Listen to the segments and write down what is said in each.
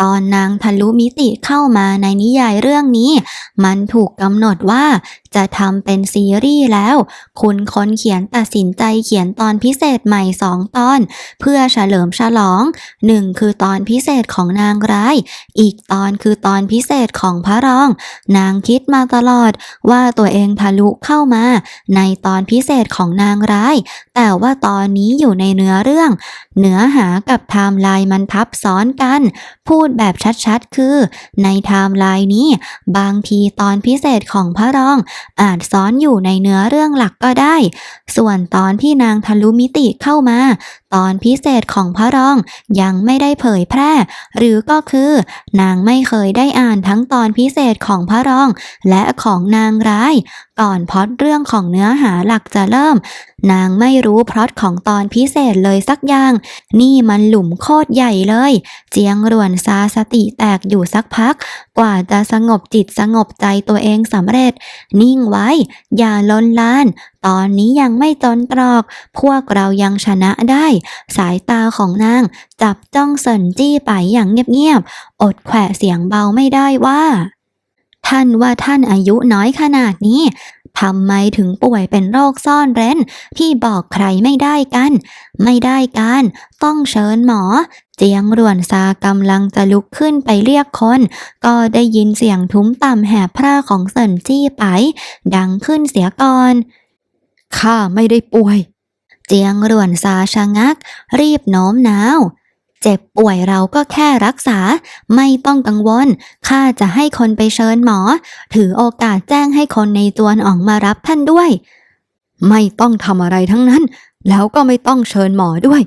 ตอนนางทะลุมิติเข้ามาในนิยายเรื่องนี้ มันถูกกำหนดว่าจะทำเป็นซีรีส์แล้ว คุณคนเขียนตัดสินใจเขียนตอนพิเศษใหม่สองตอน เพื่อเฉลิมฉลองหนึ่งคือตอนพิเศษของนางร้าย อีกตอนคือตอนพิเศษของพระรอง นางคิดมาตลอดว่าตัวเองทะลุเข้ามา ในตอนพิเศษของนางร้าย แต่ว่าตอนนี้อยู่ในเนื้อเรื่อง เนื้อหากับไทม์ไลน์มันทับซ้อนกันพูดแบบชัดๆ คือ ในไทม์ไลน์นี้ บางทีตอนพิเศษของพระรอง อาจซ้อนอยู่ในเนื้อเรื่องหลักก็ได้ ส่วนตอนที่นางทะลุมิติเข้ามา ตอนพิเศษของพระรองยังไม่ได้เผยแพร่ หรือก็คือ นางไม่เคยได้อ่านทั้งตอนพิเศษของพระรอง และของนางร้าย ก่อนพอดเรื่องของเนื้อหาหลักจะเริ่ม นางไม่รู้พล็อตของตอนพิเศษเลยสักอย่าง นี่มันหลุมโคตรใหญ่เลย เจียงรวนซาสติแตกอยู่สักพัก กว่าจะสงบจิตสงบใจตัวเองสำเร็จ นิ่งไว้ อย่าลนลาน ตอนนี้ยังไม่จนตรอก พวกเรายังชนะได้ สายตาของนาง จับจ้องเสินจี้ไปอย่างเงียบๆ อดแขวะเสียงเบาไม่ได้ว่า ท่านว่าท่านอายุน้อยขนาดนี้ ทำไมถึงป่วยเป็นโรคซ่อนเร้น พี่บอกใครไม่ได้กัน ไม่ได้กันต้องเชิญหมอ เจียงรวนซากำลังจะลุกขึ้นไปเรียกคน ก็ได้ยินเสียงทุ้มต่ำแหบพร่าของเสินจี้ไป ดังขึ้นเสียก่อน ข้าไม่ได้ป่วย เจียงรวนซาชะงัก รีบโน้มน้าว เจ็บป่วยเราก็แค่รักษา ไม่ต้องกังวล ข้าจะให้คนไปเชิญหมอ ถือโอกาสแจ้งให้คนในจวนออกมารับท่านด้วย ไม่ต้องทำอะไรทั้งนั้น แล้วก็ไม่ต้องเชิญหมอด้วย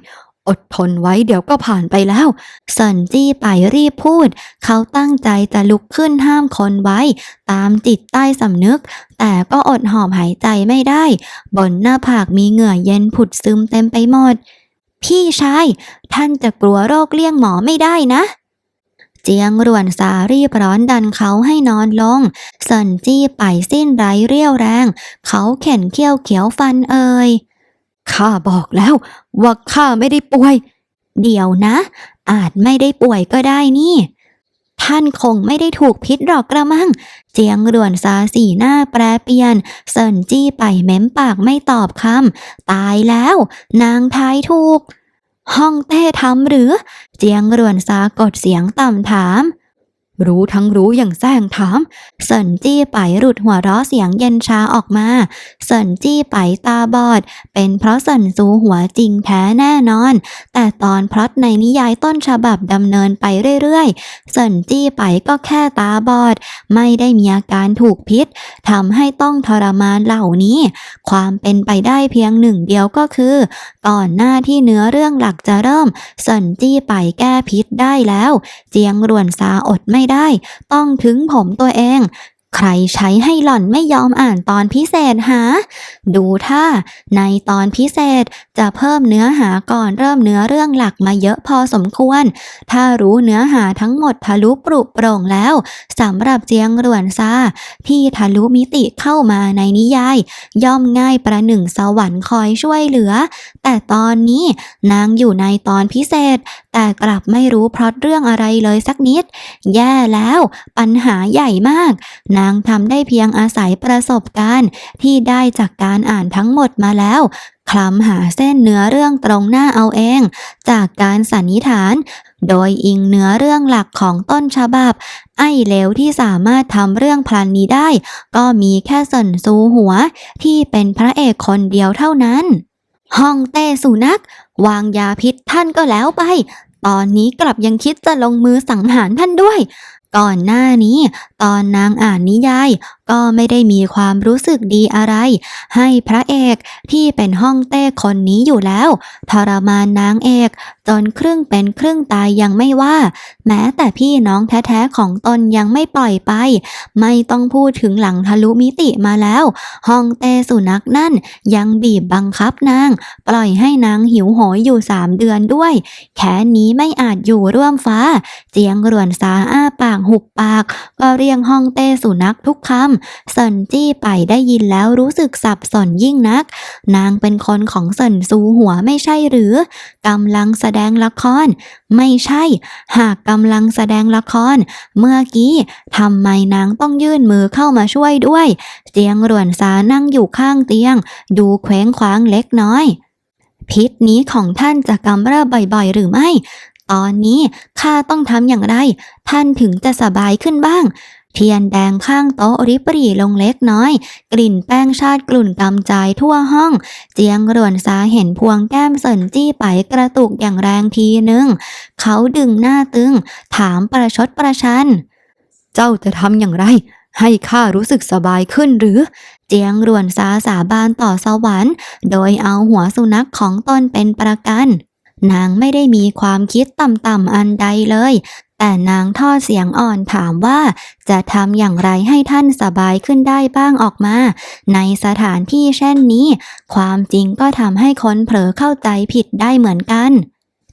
อดทนไว้เดี๋ยวก็ผ่านไปแล้วเซินจี้ไปรีบพูด เขาตั้งใจจะลุกขึ้นห้ามคนไว้ ตามจิตใต้สำนึก แต่ก็อดหอบหายใจไม่ได้ บนหน้าผากมีเหงื่อเย็นผุดซึมเต็มไปหมด พี่ชาย ท่านจะกลัวโรคเลี่ยงหมอไม่ได้นะ เจียงรวนสารีบร้อนดันเขาให้นอนลงเซินจี้ไปสิ้นไร้เรี่ยวแรง เขาเข็นเขี้ยวเขียวฟันเอ่ยข้าบอกแล้ว ว่าข้าไม่ได้ป่วย เดี๋ยวนะ อาจไม่ได้ป่วยก็ได้นี่ ท่านคงไม่ได้ถูกพิษหรอกกระมัง เจียงรวนซาสีหน้าแปรเปลี่ยน เซินจี้ไปเม้มปากไม่ตอบคำตายแล้ว นางทายถูก ห้องเต้ทำหรือ เจียงรวนซากดเสียงต่ำถาม รู้ทั้งรู้อย่างแซงถามเซินจี้ไปหลุดหัวเราะเสียงเย็นชาออกมาเซินจี้ไปตาบอด เป็นเพราะเซินซูหัวจริงแท้แน่นอน แต่ตอนพล็อตในนิยายต้นฉบับดำเนินไปเรื่อยๆเซินจี้ไปก็แค่ตาบอด ไม่ได้มีอาการถูกพิษทำให้ต้องทรมานเหล่านี้ ความเป็นไปได้เพียงหนึ่งเดียวก็คือ ก่อนหน้าที่เนื้อเรื่องหลักจะเริ่มเซินจี้ไปแก้พิษได้แล้ว เจียงรวนซาอดไม่ได้ ต้องถึงผมตัวเอง ใครใช้ให้หล่อนไม่ยอมอ่านตอนพิเศษหา ดูถ้าในตอนพิเศษจะเพิ่มเนื้อหาก่อนเริ่มเนื้อเรื่องหลักมาเยอะพอสมควร ถ้ารู้เนื้อหาทั้งหมดทะลุปรุโปร่งแล้วสำหรับเจียงรวนซาที่ทะลุมิติเข้ามาในนิยาย ย่อมง่ายประหนึ่งสวรรค์คอยช่วยเหลือ แต่ตอนนี้นางอยู่ในตอนพิเศษ แต่กลับไม่รู้พล็อตเรื่องอะไรเลยสักนิด แย่แล้ว ปัญหาใหญ่มากนะางทำได้เพียงอาศัยประสบการณ์ ที่ได้จากการอ่านทั้งหมดมาแล้วคลำหาเส้นเนื้อเรื่องตรงหน้าเอาเอง จากการสันนิษฐาน โดยอิงเนื้อเรื่องหลักของต้นฉบับ ไอ้เลวที่สามารถทำเรื่องพลันนี้ได้ ก็มีแค่เซินซูหัว ที่เป็นพระเอกคนเดียวเท่านั้น ห้องเต้สุนัขวางยาพิษท่านก็แล้วไป ตอนนี้กลับยังคิดจะลงมือสังหารท่านด้วย ก่อนหน้านี้ ตอนนางอ่านนิยาย ก็ไม่ได้มีความรู้สึกดีอะไร ให้พระเอกที่เป็นห้องเต้คนนี้อยู่แล้ว ทรมานนางเอกจนครึ่งเป็นครึ่งตายยังไม่ว่า แม้แต่พี่น้องแท้ๆของตนยังไม่ปล่อยไป ไม่ต้องพูดถึงหลังทะลุมิติมาแล้ว ห้องเต้สุนัขนั่นยังบีบบังคับนาง ปล่อยให้นางหิวโหยอยู่สามเดือนด้วย แค่นี้ไม่อาจอยู่ร่วมฟ้า เจียงรวนสาอ้าปากหุบปาก ก็เรียงห้องเต้สุนัขทุกคำเซินจี้ไปได้ยินแล้วรู้สึกสับสนยิ่งนัก นางเป็นคนของเซินซูหัวไม่ใช่หรือกำลังแสดงละคร ไม่ใช่ หากกำลังแสดงละคร เมื่อกี้ทำไมนางต้องยื่นมือเข้ามาช่วยด้วยเจียงรวนสานั่งอยู่ข้างเตียง ดูเคว้งคว้างเล็กน้อย พิษนี้ของท่านจะกำเริบบ่อยๆ หรือไม่ ตอนนี้ข้าต้องทำอย่างไร ท่านถึงจะสบายขึ้นบ้าง เทียนแดงข้างโต๊ะริบหรี่ลงเล็กน้อย กลิ่นแป้งชาติกลุ่นกำจายทั่วห้อง เจียงรวนสาเห็นพวงแก้มเสินจี้ไปกระตุกอย่างแรงทีหนึ่ง เขาดึงหน้าตึง ถามประชดประชัน เจ้าจะทำอย่างไร ให้ข้ารู้สึกสบายขึ้นหรือ เจียงรวนสาสาบานต่อสวรรค์ โดยเอาหัวสุนัขของตนเป็นประกันนางไม่ได้มีความคิดต่ำๆอันใดเลย แต่นางทอดเสียงอ่อนถามว่า จะทำอย่างไรให้ท่านสบายขึ้นได้บ้างออกมา ในสถานที่เช่นนี้ ความจริงก็ทำให้คนเผลอเข้าใจผิดได้เหมือนกัน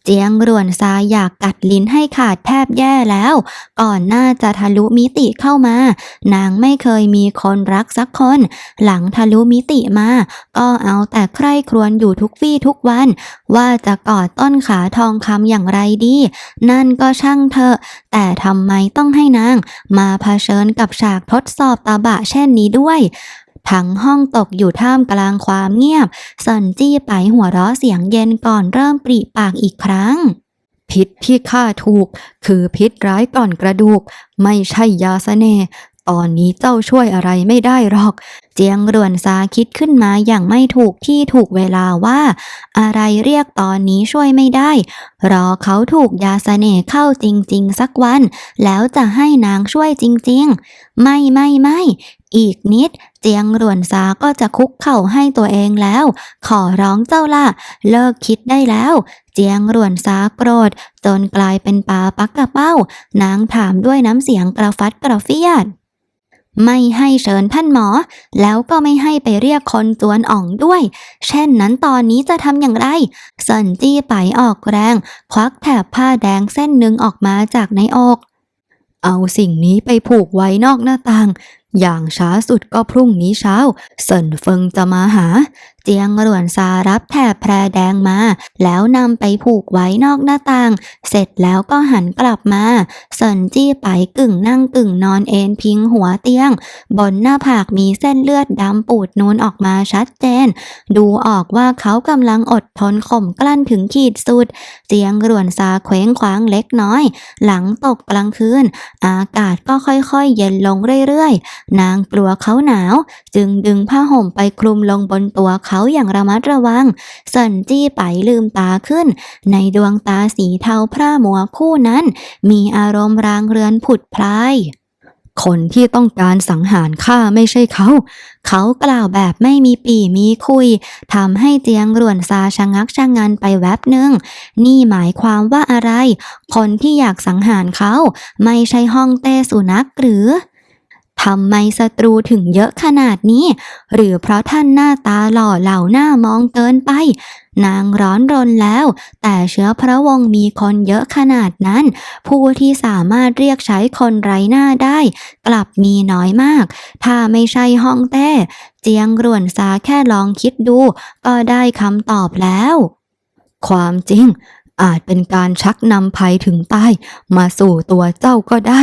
เจียงรวนซาอยากกัดลิ้นให้ขาดแทบแย่แล้ว ก่อนหน้าจะทะลุมิติเข้ามา นางไม่เคยมีคนรักสักคน หลังทะลุมิติมา ก็เอาแต่ใคร่ครวญอยู่ทุกวี่ทุกวัน ว่าจะกอดต้นขาทองคำอย่างไรดี นั่นก็ช่างเถอะแต่ทำไมต้องให้นาง มาเผชิญกับฉากทดสอบตาบะเช่นนี้ด้วย ทั้งห้องตกอยู่ท่ามกลางความเงียบสันจี้ไปหัวเราะเสียงเย็นก่อนเริ่มปริปากอีกครั้ง พิษที่ข้าถูก คือพิษร้ายก่อนกระดูก ไม่ใช่ยาสเสน่ ตอนนี้เจ้าช่วยอะไรไม่ได้หรอก เจียงรวนซาคิดขึ้นมาอย่างไม่ถูกที่ถูกเวลาว่า อะไรเรียกตอนนี้ช่วยไม่ได้ รอเขาถูกยาสเสน่ห์เข้าจริง ๆ สักวัน แล้วจะให้นางช่วยจริง ๆ ไม่ไม่ไม่อีกนิด เจียงรวนซาก็จะคุกเข่าให้ตัวเองแล้ว ขอร้องเจ้าล่ะ เลิกคิดได้แล้ว เจียงรวนซาโกรธ จนกลายเป็นปลาปักกระเป้า นางถามด้วยน้ำเสียงกระฟัดกระเฟียด ไม่ให้เชิญท่านหมอ แล้วก็ไม่ให้ไปเรียกคนจวนอ่องด้วย เช่นนั้นตอนนี้จะทำอย่างไรเซินจี้ไปออกแรง ควักแถบผ้าแดงเส้นหนึ่งออกมาจากในอกเอาสิ่งนี้ไปผูกไว้นอกหน้าต่าง อย่างช้าสุดก็พรุ่งนี้เช้า เซินเฟิงจะมาหา เจียงรวนซารับแถบแพรแดงมา แล้วนำไปผูกไว้นอกหน้าต่าง เสร็จแล้วก็หันกลับมาเซินจี้ไปกึ่งนั่งกึ่งนอนเอนพิงหัวเตียง บนหน้าผากมีเส้นเลือดดำปูดนูนออกมาชัดเจน ดูออกว่าเขากำลังอดทนข่มกลั้นถึงขีดสุด เจียงรวนซาเคว้งคว้างเล็กน้อย หลังตกกลางคืน อากาศก็ค่อยๆ เย็นลงเรื่อยๆ นางกลัวเขาหนาว จึงดึงผ้าห่มไปคลุมลงบนตัวเขาขาอย่างระมัดระวังเซินจี้ไปลืมตาขึ้น ในดวงตาสีเทาพร่ามัวคู่นั้น มีอารมณ์รางเรือนผุดพลายคนที่ต้องการสังหารข้าไม่ใช่เขา เขากล่าวแบบไม่มีปีมีคุย ทำให้เจียงร่วนซาชะงักชะงันไปแวบหนึ่ง นี่หมายความว่าอะไร คนที่อยากสังหารเขา ไม่ใช่ห้องเต้สุนัขหรือ ทำไมศัตรูถึงเยอะขนาดนี้ หรือเพราะท่านหน้าตาหล่อเหล่าหน้ามองเกินไป นางร้อนรนแล้ว แต่เชื้อพระวงศ์มีคนเยอะขนาดนั้น ผู้ที่สามารถเรียกใช้คนไร้หน้าได้ กลับมีน้อยมาก ถ้าไม่ใช่ห้องเต้ เจียงรวนซาแค่ลองคิดดู ก็ได้คำตอบแล้ว ความจริงอาจเป็นการชักนำภัยถึงตายมาสู่ตัวเจ้าก็ได้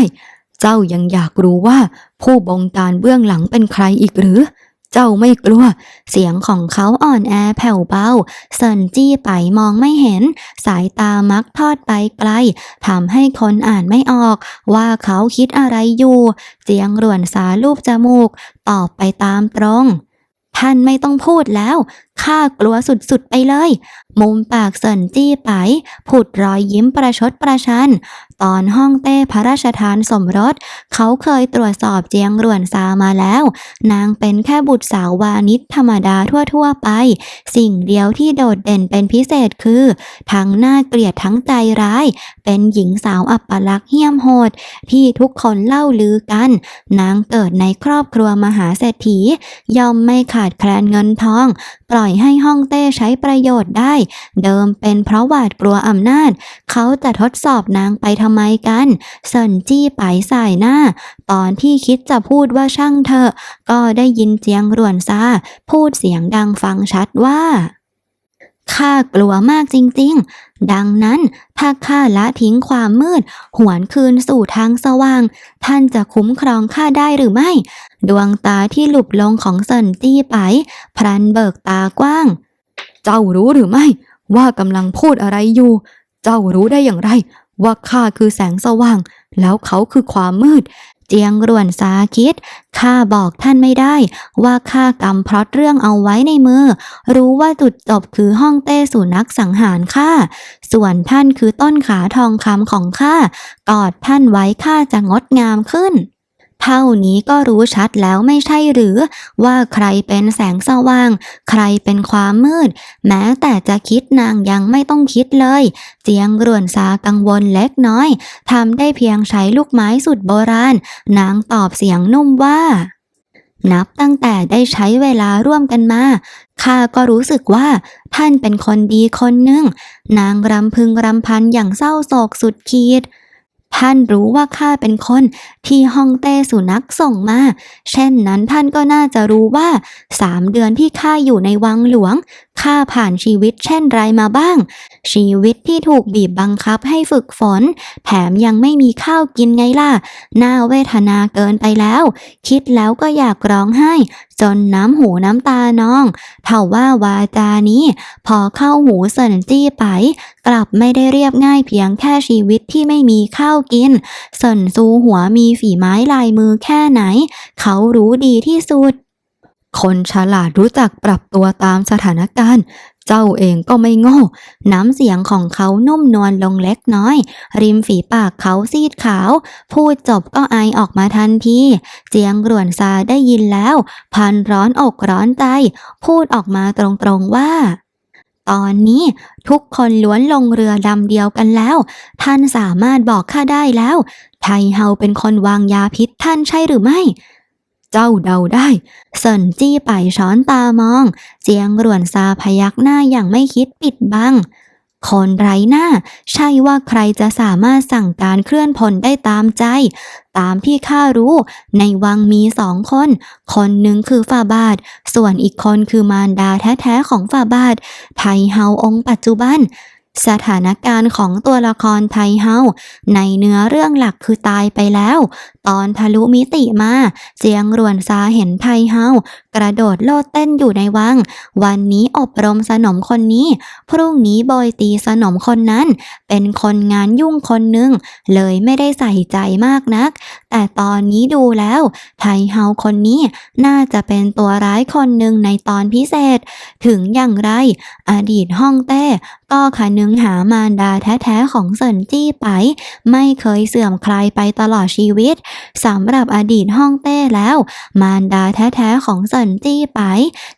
เจ้ายังอยากรู้ว่า ผู้บงการเบื้องหลังเป็นใครอีกหรือ เจ้าไม่กลัว เสียงของเขาอ่อนแอแผ่วเบาเซินจี้ไปมองไม่เห็น สายตามักทอดไปไกลทำให้คนอ่านไม่ออก ว่าเขาคิดอะไรอยู่ เจียงรวนสาลูบจมูก ตอบไปตามตรงท่านไม่ต้องพูดแล้ว ข้ากลัวสุดๆไปเลยมุมปากเสินจี้ไป ผุดรอยยิ้มประชดประชัน ตอนห้องเต้พระราชทานสมรส เขาเคยตรวจสอบเจียงหรวนซามาแล้ว นางเป็นแค่บุตรสาววานิชธรรมดาทั่วๆไป สิ่งเดียวที่โดดเด่นเป็นพิเศษคือ ทั้งหน่าเกลียดทั้งใจร้าย เป็นหญิงสาวอัปลักษ์เหี้ยมโหด ที่ทุกคนเล่าลือกัน นางเกิดในครอบครัวมหาเศรษฐี ย่อมไม่ขาดแคลนเงินทอง ปล่อยให้ห้องเต้ใช้ประโยชน์ได้เดิมเป็นเพราะหวาดกลัวอำนาจ เขาจะทดสอบนางไปทำไมกันเซินจี้ไปสายหน้า ตอนที่คิดจะพูดว่าช่างเถอก็ได้ยินเจียงรวนซาพูดเสียงดังฟังชัดว่าข้ากลัวมากจริงๆ ดังนั้นถ้าข้าละทิ้งความมืด หวนคืนสู่ทางสว่าง ท่านจะคุ้มครองข้าได้หรือไม่ ดวงตาที่หลุบลงของเซินจี้ไปพลันเบิกตากว้าง จ้ารู้หรือไม่ ว่ากำลังพูดอะไรอยู่ เจ้ารู้ได้อย่างไร ว่าข้าคือแสงสว่าง แล้วเขาคือความมืด เจียงรวนสาคิดข้าบอกท่านไม่ได้ ว่าข้ากำพล็อตเรื่องเอาไว้ในมือ รู้ว่าจุดจบคือห้องเต้สุนัขสังหารข้าส่วนท่านคือต้นขาทองคำของข้ากอดท่านไว้ข้าจะงดงามขึ้น เท่านี้ก็รู้ชัดแล้วไม่ใช่หรือ ว่าใครเป็นแสงสว่าง ใครเป็นความมืด แม้แต่จะคิดนางยังไม่ต้องคิดเลย เจียงรวนซากังวลเล็กน้อยทำได้เพียงใช้ลูกไม้สุดโบราณ นางตอบเสียงนุ่มว่า นับตั้งแต่ได้ใช้เวลาร่วมกันมาข้าก็รู้สึกว่าท่านเป็นคนดีคนหนึ่ง นางรำพึงรำพันอย่างเศร้าโศกสุดขีด ท่านรู้ว่าข้าเป็นคนที่ฮ่องเต้สุนัขส่งมา เช่นนั้นท่านก็น่าจะรู้ว่าสามเดือนที่ข้าอยู่ในวังหลวงข้าผ่านชีวิตเช่นไรมาบ้างชีวิตที่ถูกบีบบังคับให้ฝึกฝน แถมยังไม่มีข้าวกินไงล่ะ น่าเวทนาเกินไปแล้ว คิดแล้วก็อยากร้องไห้ จนน้ำหูน้ำตานอง เท่าว่าวาจานี้ พอเข้าหูเซินจี้ไป กลับไม่ได้เรียบง่ายเพียงแค่ชีวิตที่ไม่มีข้าวกินเซินซูหัวมีฝีไม้ลายมือแค่ไหน เขารู้ดีที่สุดคนฉลาดรู้จักปรับตัวตามสถานการณ์ เจ้าเองก็ไม่โง่ น้ำเสียงของเขานุ่มนวลลงเล็กน้อย ริมฝีปากเขาซีดขาว พูดจบก็ไอออกมาทันทีเจียงรวนซาได้ยินแล้ว พันร้อนอกร้อนใจ พูดออกมาตรงๆว่าตอนนี้ทุกคนล้วนลงเรือลำเดียวกันแล้ว ท่านสามารถบอกข้าได้แล้ว ไทเฮาเป็นคนวางยาพิษท่านใช่หรือไม่ เจ้าเดาได้เซินจี้ไปช้อนตามอง เจียงรวนซาพยักหน้าอย่างไม่คิดปิดบังคนไร้หน้า ใช่ว่าใครจะสามารถสั่งการเคลื่อนพลได้ตามใจ ตามที่ข้ารู้ ในวังมีสองคน คนหนึ่งคือฝ่าบาท ส่วนอีกคนคือมารดาแท้ๆของฝ่าบาท ไทเฮาองค์ปัจจุบัน สถานการณ์ของตัวละครไทเฮาในเนื้อเรื่องหลักคือตายไปแล้ว ตอนทะลุมิติมาเจียงรวนซาเห็นไทเฮากระโดดโลดเต้นอยู่ในวัง วันนี้อบรมสนมคนนี้ พรุ่งนี้โบยตีสนมคนนั้น เป็นคนงานยุ่งคนหนึ่งเลยไม่ได้ใส่ใจมากนัก แต่ตอนนี้ดูแล้ว ไทเฮาคนนี้น่าจะเป็นตัวร้ายคนหนึ่งในตอนพิเศษ ถึงอย่างไร อดีตห้องเต้ก็ขนนึงหามารดาแท้ๆของเซินจี้ไป ไม่เคยเสื่อมคลายไปตลอดชีวิตสำหรับอดีตห้องเต้แล้ว มารดาแท้ๆของเซินจี้ไป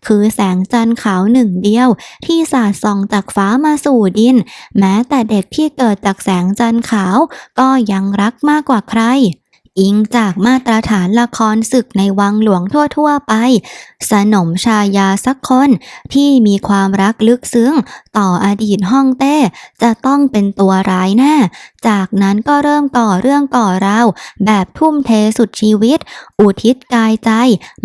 คือแสงจันทร์ขาวหนึ่งเดียว ที่สาดส่องจากฟ้ามาสู่ดิน แม้แต่เด็กที่เกิดจากแสงจันทร์ขาว ก็ยังรักมากกว่าใคร อิงจากมาตรฐานละครศึกในวังหลวงทั่วๆไป สนมชายาสักคนที่มีความรักลึกซึ้งต่ออดีตห้องเต้จะต้องเป็นตัวร้ายแน่ จากนั้นก็เริ่มก่อเรื่องก่อราวแบบทุ่มเทสุดชีวิต อุทิศกายใจ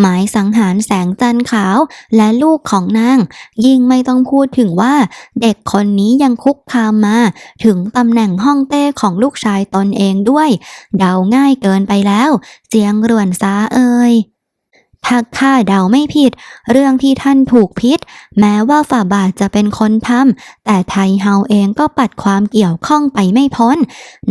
หมายสังหารแสงจันทร์ขาวและลูกของนาง ยิ่งไม่ต้องพูดถึงว่า เด็กคนนี้ยังคุกคามมา ถึงตำแหน่งห้องเต้ของลูกชายตนเองด้วย เดาง่ายเกินไปแล้วเจียงรวนซาเอ่ย ถ้าข้าเดาไม่ผิด เรื่องที่ท่านถูกพิษ แม้ว่าฝ่าบาทจะเป็นคนทำแต่ไทเฮาเองก็ปัดความเกี่ยวข้องไปไม่พ้น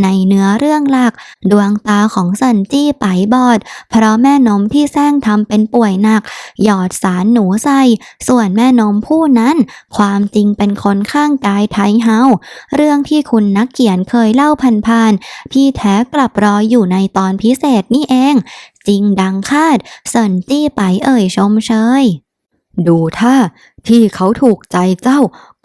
ในเนื้อเรื่องหลัก ดวงตาของสันจี้ไปบอด เพราะแม่นมที่แซงทำเป็นป่วยหนัก หยอดสารหนูใส่ ส่วนแม่นมผู้นั้น ความจริงเป็นคนข้างกายไทเฮาเรื่องที่คุณนักเขียนเคยเล่าผ่านๆที่แท้กลับรออยู่ในตอนพิเศษนี่เอง จริงดังคาดเซินจี้ไปเอ่ยชมเชย ดูท่าที่เขาถูกใจเจ้า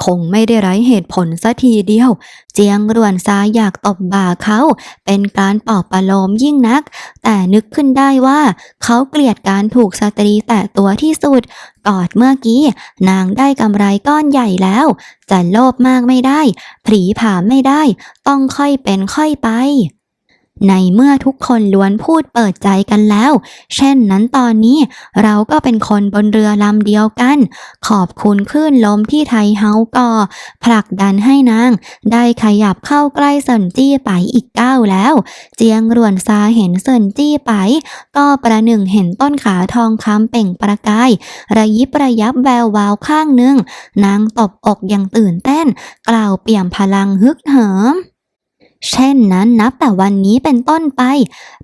คงไม่ได้ไร้เหตุผลสัทีเดียว เจียงรวนซาอยากตบบ่าเขา เป็นการปอบประโลมยิ่งนัก แต่นึกขึ้นได้ว่า เขาเกลียดการถูกสตรีแตะตัวที่สุดกอดเมื่อกี้ นางได้กำไรก้อนใหญ่แล้ว จะโลภมากไม่ได้ ผีผาไม่ได้ ต้องค่อยเป็นค่อยไป ในเมื่อทุกคนล้วนพูดเปิดใจกันแล้ว เช่นนั้นตอนนี้เราก็เป็นคนบนเรือลำเดียวกัน ขอบคุณคลื่นลมที่ไทยเฮาก่อ ผลักดันให้นาง ได้ขยับเข้าใกล้เซินจี้ไปอีกก้าวแล้ว เจียงรวนซาเห็นเซินจี้ไป ก็ประหนึ่งเห็นต้นขาทองคำเปล่งประกาย ระยิบระยับแวววาวข้างหนึ่ง นางตบอกอย่างตื่นเต้น กล่าวเปี่ยมพลังฮึกเหิม เช่นนั้นนับแต่วันนี้เป็นต้นไป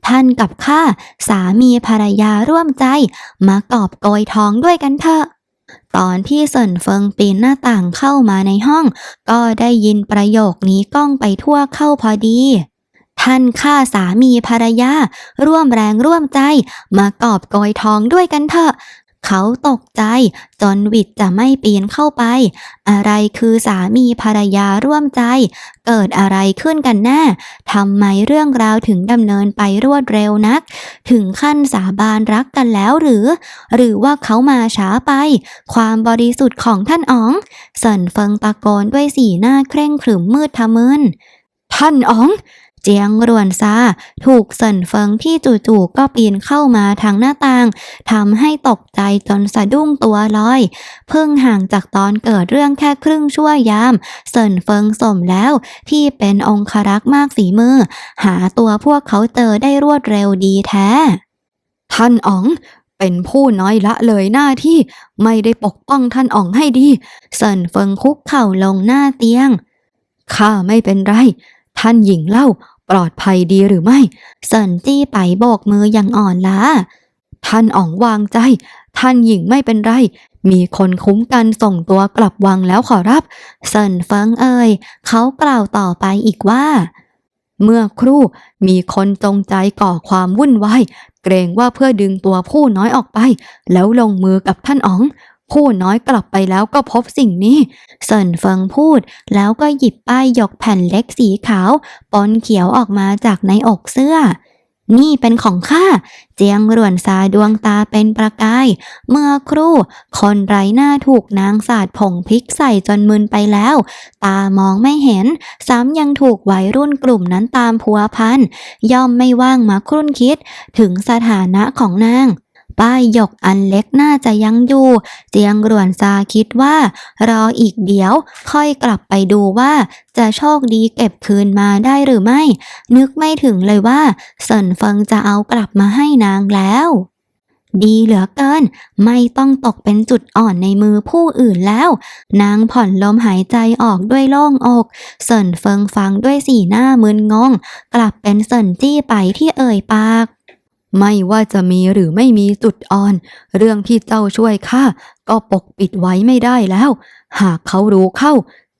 ท่านกับข้าสามีภรรยาร่วมใจ มากอบโกยทองด้วยกันเถอะ ตอนที่เซินเฟิงปีนหน้าต่างเข้ามาในห้อง ก็ได้ยินประโยคนี้ก้องไปทั่วเข้าพอดี ท่านข้าสามีภรรยา ร่วมแรงร่วมใจ มากอบโกยทองด้วยกันเถอะ เขาตกใจ จนวิดจะไม่ปีนเข้าไป อะไรคือสามีภรรยาร่วมใจ เกิดอะไรขึ้นกันแน่ทำไมเรื่องราวถึงดำเนินไปรวดเร็วนัก ถึงขั้นสาบานรักกันแล้วหรือ หรือว่าเขามาช้าไป ความบริสุทธิ์ของท่านอ๋องเสินเฟิงตะโกนด้วยสีหน้าเคร่งขรึมมืดทะมึนท่านอ๋อง เจียงรวนซาถูกเสินเฟิงที่จู่ๆก็ปีนเข้ามาทางหน้าต่างทำให้ตกใจจนสะดุ้งตัวลอย เพิ่งห่างจากตอนเกิดเรื่องแค่ครึ่งชั่วยามเสินเฟิงสมแล้วที่เป็นองครักษ์มากฝีมือ หาตัวพวกเขาเจอได้รวดเร็วดีแท้ ท่านอ๋องเป็นผู้น้อยละเลยหน้าที่ไม่ได้ปกป้องท่านอ๋องให้ดีเสินเฟิงคุกเข่าลงหน้าเตียง ข้าไม่เป็นไร ท่านหญิงเล่า ปลอดภัยดีหรือไม่เสินจี้ไปโบกมืออย่างอ่อนล้า ท่านอ๋องวางใจ ท่านหญิงไม่เป็นไร มีคนคุ้มกันส่งตัวกลับวังแล้วขอรับเซินเฟิงเอ่ยเขากล่าวต่อไปอีกว่า เมื่อครู่มีคนจงใจก่อความวุ่นวายเกรงว่าเพื่อดึงตัวผู้น้อยออกไป แล้วลงมือกับท่านอ๋อง ผู้น้อยกลับไปแล้วก็พบสิ่งนี้เซินเฟิงพูด แล้วก็หยิบป้ายยกแผ่นเล็กสีขาวปนเขียวออกมาจากในอกเสื้อ นี่เป็นของข้า เจียงรวนซาดวงตาเป็นประกาย เมื่อครู่ คนไร้หน้าถูกนางสาดผงพริกใส่จนมึนไปแล้ว ตามองไม่เห็น ซ้ำยังถูกวัยรุ่นกลุ่มนั้นตามพัวพัน ย่อมไม่ว่างมาครุ่นคิด ถึงสถานะของนาง ป้ายหยกอันเล็กน่าจะยังอยู่ เจียงรวนซาคิดว่า รออีกเดี๋ยว ค่อยกลับไปดูว่า จะโชคดีเก็บคืนมาได้หรือไม่ นึกไม่ถึงเลยว่าเซินเฟิงจะเอากลับมาให้นางแล้วดีเหลือเกิน ไม่ต้องตกเป็นจุดอ่อนในมือผู้อื่นแล้ว นางผ่อนลมหายใจออกด้วยโล่งอกเซินเฟิงฟังด้วยสีหน้ามึนงง กลับเป็นเซินจี้ไปที่เอ่ยปาก ไม่ว่าจะมีหรือไม่มีจุดอ่อน เรื่องที่เจ้าช่วยข้าก็ปกปิดไว้ไม่ได้แล้ว หากเขารู้เข้า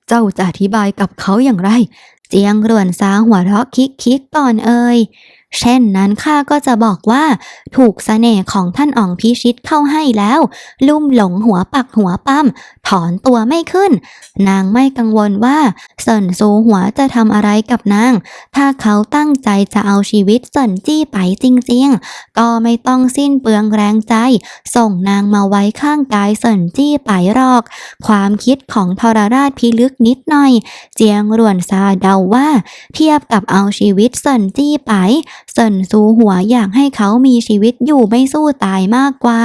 เจ้าจะอธิบายกับเขาอย่างไร เจียงรวนซาหัวเราะคิกคิกก่อนเอ่ยเช่นนั้นข้าก็จะบอกว่า ถูกเสน่ห์ของท่านอ๋องพิชิตเข้าให้แล้ว ลุ่มหลงหัวปักหัวปั้ม ถอนตัวไม่ขึ้น นางไม่กังวลว่าเซินซูหัวจะทำอะไรกับนาง ถ้าเขาตั้งใจจะเอาชีวิตเซินจี้ไปจริงๆ ก็ไม่ต้องสิ้นเปลืองแรงใจ ส่งนางมาไว้ข้างกายเซินจี้ไปหรอก ความคิดของทรราชพิลึกนิดหน่อย เจียงรวนซาเดาว่า เทียบกับเอาชีวิตเซินจี้ไปเซินซูหัวอยากให้เขามีชีวิตอยู่ไม่สู้ตายมากกว่า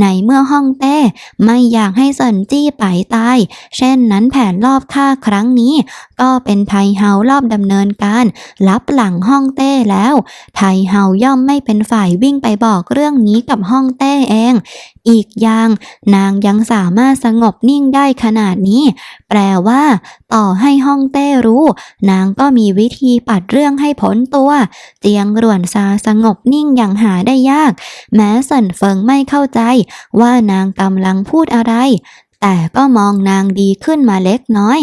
ในเมื่อฮ่องเต้ไม่อยากให้เซินจี้ไปตาย เช่นนั้นแผนรอบฆ่าครั้งนี้ ก็เป็นไทเฮารอบดำเนินการ รับหลังฮ่องเต้แล้ว ไทเฮาย่อมไม่เป็นฝ่ายวิ่งไปบอกเรื่องนี้กับฮ่องเต้เอง อีกอย่าง นางยังสามารถสงบนิ่งได้ขนาดนี้ แปลว่า ต่อให้ฮ่องเต้รู้ นางก็มีวิธีปัดเรื่องให้พ้นตัวเจียงรวนซาสงบนิ่งอย่างหาได้ยาก แม้สันเฟิงไม่เข้าใจ ว่านางกำลังพูดอะไรแต่ก็มองนางดีขึ้นมาเล็กน้อย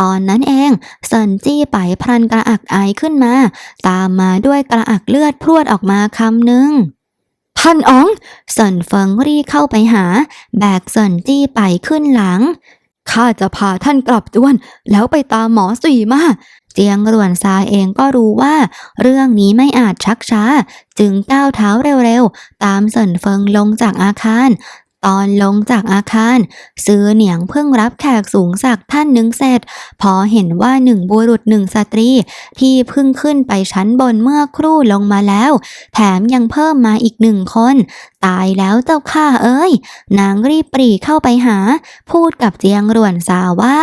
ตอนนั้นเองเซินจี้ไปพลันกระอักไอขึ้นมา ตามมาด้วยกระอักเลือดพรวดออกมาคำหนึ่ง ท่านอ๋องส่วนเฟิงรีเข้าไปหา แบกส่วนจี้ไปขึ้นหลัง ข้าจะพาท่านกลับด้วน แล้วไปตามหมอสีมาเจียงรวนซาเองก็รู้ว่า เรื่องนี้ไม่อาจชักช้า จึงก้าวเท้าเร็วๆ ตามเซินเฟิงลงจากอาคาร ตอนลงจากอาคาร ซื้อเหนียงเพิ่งรับแขกสูงสักท่านหนึ่งเสร็จ พอเห็นว่าหนึ่งบุรุษหนึ่งสตรี ที่เพิ่งขึ้นไปชั้นบนเมื่อครู่ลงมาแล้ว แถมยังเพิ่มมาอีกหนึ่งคน ตายแล้วเจ้าข้าเอ้ย นางรีบปรีเข้าไปหา พูดกับเจียงรวนซาว่า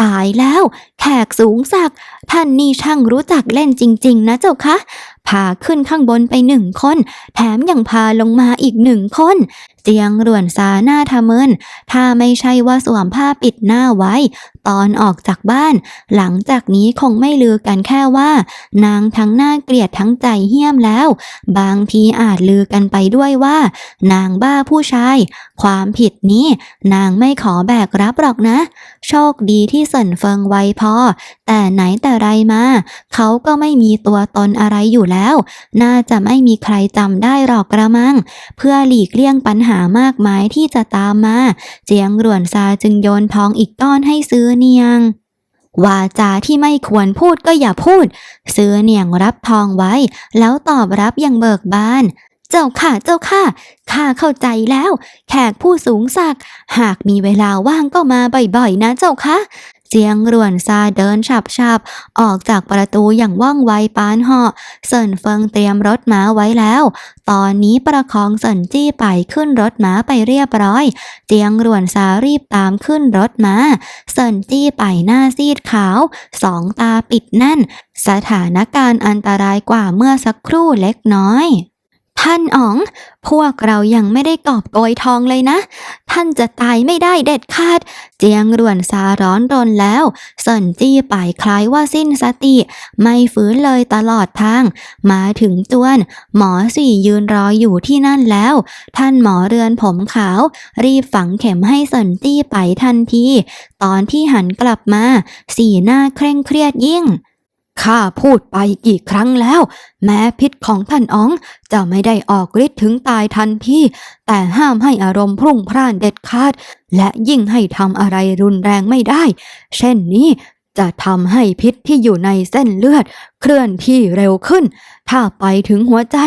ตายแล้ว แขกสูงสัก ท่านนี่ช่างรู้จักเล่นจริง ๆ นะเจ้าคะ พาขึ้นข้างบนไปหนึ่งคน แถมยังพาลงมาอีกหนึ่งคน เจียงร่วนซาหน้าทะเมิน ถ้าไม่ใช่ว่าสวมผ้าปิดหน้าไว้ ตอนออกจากบ้าน หลังจากนี้คงไม่ลือกันแค่ว่า นางทั้งหน่าเกลียดทั้งใจเหี้ยมแล้ว บางทีอาจลือกันไปด้วยว่า นางบ้าผู้ชาย ความผิดนี้ นางไม่ขอแบกรับหรอกนะ โชคดีที่เสินเฟิงไวพอ แต่ไหนแต่ไรมา เขาก็ไม่มีตัวตนอะไรอยู่แล้วน่าจะไม่มีใครจำได้หรอกกระมัง เพื่อหลีกเลี่ยงปัญหามากมายที่จะตามมา เจียงรวนซาจึงโยนทองอีกก้อนให้ซื้อเนียงวาจาที่ไม่ควรพูดก็อย่าพูด ซื้อเนียงรับทองไว้ แล้วตอบรับอย่างเบิกบาน เจ้าค่ะเจ้าค่ะข้าเข้าใจแล้ว แขกผู้สูงศักดิ์หากมีเวลาว่างก็มาบ่อยๆนะเจ้าค่ะ เจียงรวนซาเดินฉับๆออกจากประตูอย่างว่องไวปานเหาะเซินเฟิงเตรียมรถม้าไว้แล้ว ตอนนี้ประคองเซินจี้ไปขึ้นรถม้าไปเรียบร้อย เจียงรวนซารีบตามขึ้นรถม้าเซินจี้ไปหน้าซีดขาว สองตาปิดแน่น สถานการณ์อันตรายกว่าเมื่อสักครู่เล็กน้อย ท่านอ๋อง พวกเรายังไม่ได้กอบโกยทองเลยนะ ท่านจะตายไม่ได้เด็ดขาด เจียงรวนซาร้อนรนแล้วเซินจี้ไปคล้ายว่าสิ้นสติ ไม่ฟื้นเลยตลอดทาง มาถึงจวน หมอสี่ยืนรออยู่ที่นั่นแล้ว ท่านหมอเรือนผมขาว รีบฝังเข็มให้เซินจี้ไปทันที ตอนที่หันกลับมา สีหน้าเคร่งเครียดยิ่ง ข้าพูดไปกี่ครั้งแล้ว แม้พิษของท่านอ๋องจะไม่ได้ออกฤทธิ์ถึงตายทันทีแต่ห้ามให้อารมณ์พรุ่งพร่านเด็ดขาด และยิ่งให้ทำอะไรรุนแรงไม่ได้ เช่นนี้ จะทำให้พิษที่อยู่ในเส้นเลือด เคลื่อนที่เร็วขึ้น ถ้าไปถึงหัวใจ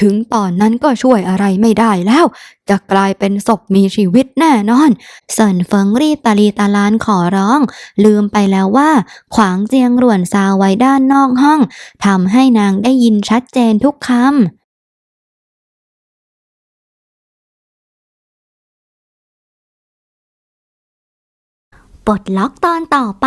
ถึงตอนนั้นก็ช่วยอะไรไม่ได้แล้ว จะกลายเป็นศพมีชีวิตแน่นอนเซินเฟิงรีบตาลีตาลานขอร้อง ลืมไปแล้วว่า ขวางเจียงร่วนซาไว้ด้านนอกห้องทำให้นางได้ยินชัดเจนทุกคำปลดล็อกตอนต่อไป